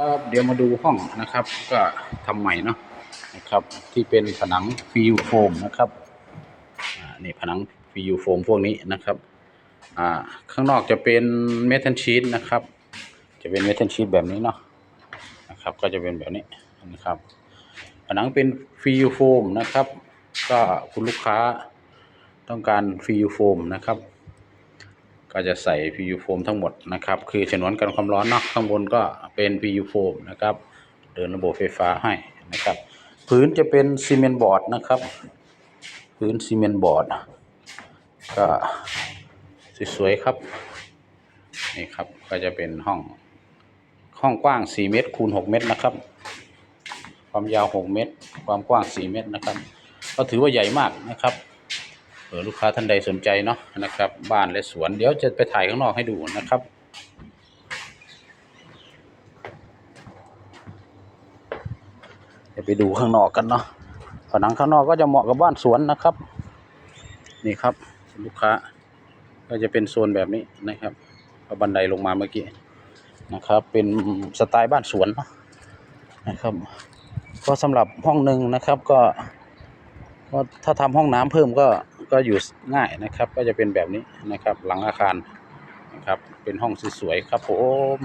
ครับเดี๋ยวมาดูห้องนะครับ ก็ทำใหม่เนาะนะครับ ที่เป็นผนังฟิวโฟมนะครับอ่านี่ผนังฟิวโฟมพวกนี้นะครับอ่าข้างนอกจะเป็นเมทัลชีตนะครับ จะเป็นเมทัลชีตแบบนี้เนาะนะครับ ก็จะเป็นแบบนี้นะครับ ผนังเป็นฟิวโฟมนะครับ ก็คุณลูกค้าต้องการฟิวโฟมนะครับ ก็จะใส่ PU โฟมทั้งหมดนะครับ คือฉนวนกันความร้อนเนาะข้างบนก็เป็น PU โฟมนะครับ เดินระบบไฟฟ้าให้นะครับ พื้นจะเป็นซีเมนต์บอร์ดนะครับ พื้นซีเมนต์บอร์ดก็สวยๆครับนี่ครับก็จะเป็นห้องห้องกว้าง 4 เมตรคูณ 6 เมตรนะครับ ความยาว 6 เมตร ความกว้าง 4 เมตรนะครับ ก็ถือว่าใหญ่มากนะครับ อลูกค้าท่านใดสนใจเนาะนะครับ บ้านและสวนเดี๋ยวจะไปถ่ายข้างนอกให้ดูนะครับเดี๋ยวไปดูข้างนอกกันเนาะผนังข้างนอกก็จะเหมาะกับบ้านสวนนะครับ นี่ครับลูกค้า ก็จะเป็นโซนแบบนี้นะครับเอาบันไดลงมาเมื่อกี้นะครับ เป็นสไตล์บ้านสวนนะครับ ก็สำหรับห้องหนึ่งนะครับก็ก็ถ้าทำห้องน้ำเพิ่มก็ ก็อยู่ง่ายนะครับ ก็จะเป็นแบบนี้นะครับ หลังอาคารนะครับ เป็นห้องสวยๆครับผม